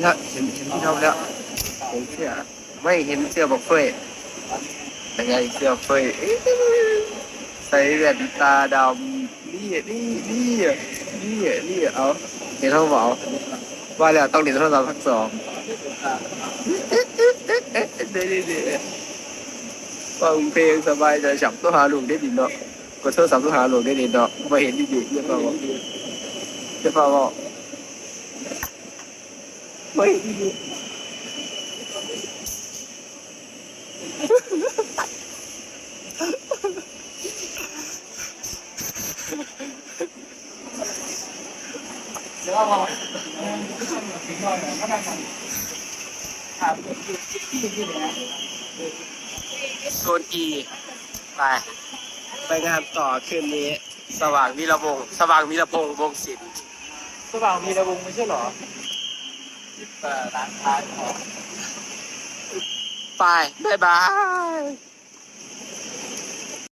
แล้วเห็นเห็นพี่ท็อปแล้วเห็นเสื้อไม่เห็นเสื้อบอกเฟยยังไงเสื้อเฟยใส่แว่นตาดำนี่นี่นี่นี่นี่เอาเห็นเขาบอกว่าแล้วต้องเรียนโทรศัพท์ทั้งสองเดี๋ยวเดี๋ยวฟังเพลงสบายใจฉับต้องหาลูกได้ดีเนาะกดโทรศัพท์ต้องหาลูกได้ดีเนาะมาเห็นดีๆเรียบ ร้ยเรียบร้อยไม่เห็นดีโซนอีไป ไปงานต่อคืนนี้ สว่างวีระวงศ์สว่างวีระพงศ์วงศิลป์สว่างมีระวงไม่ใช่เหรอ ร้านค้าของไป บ๊ายบาย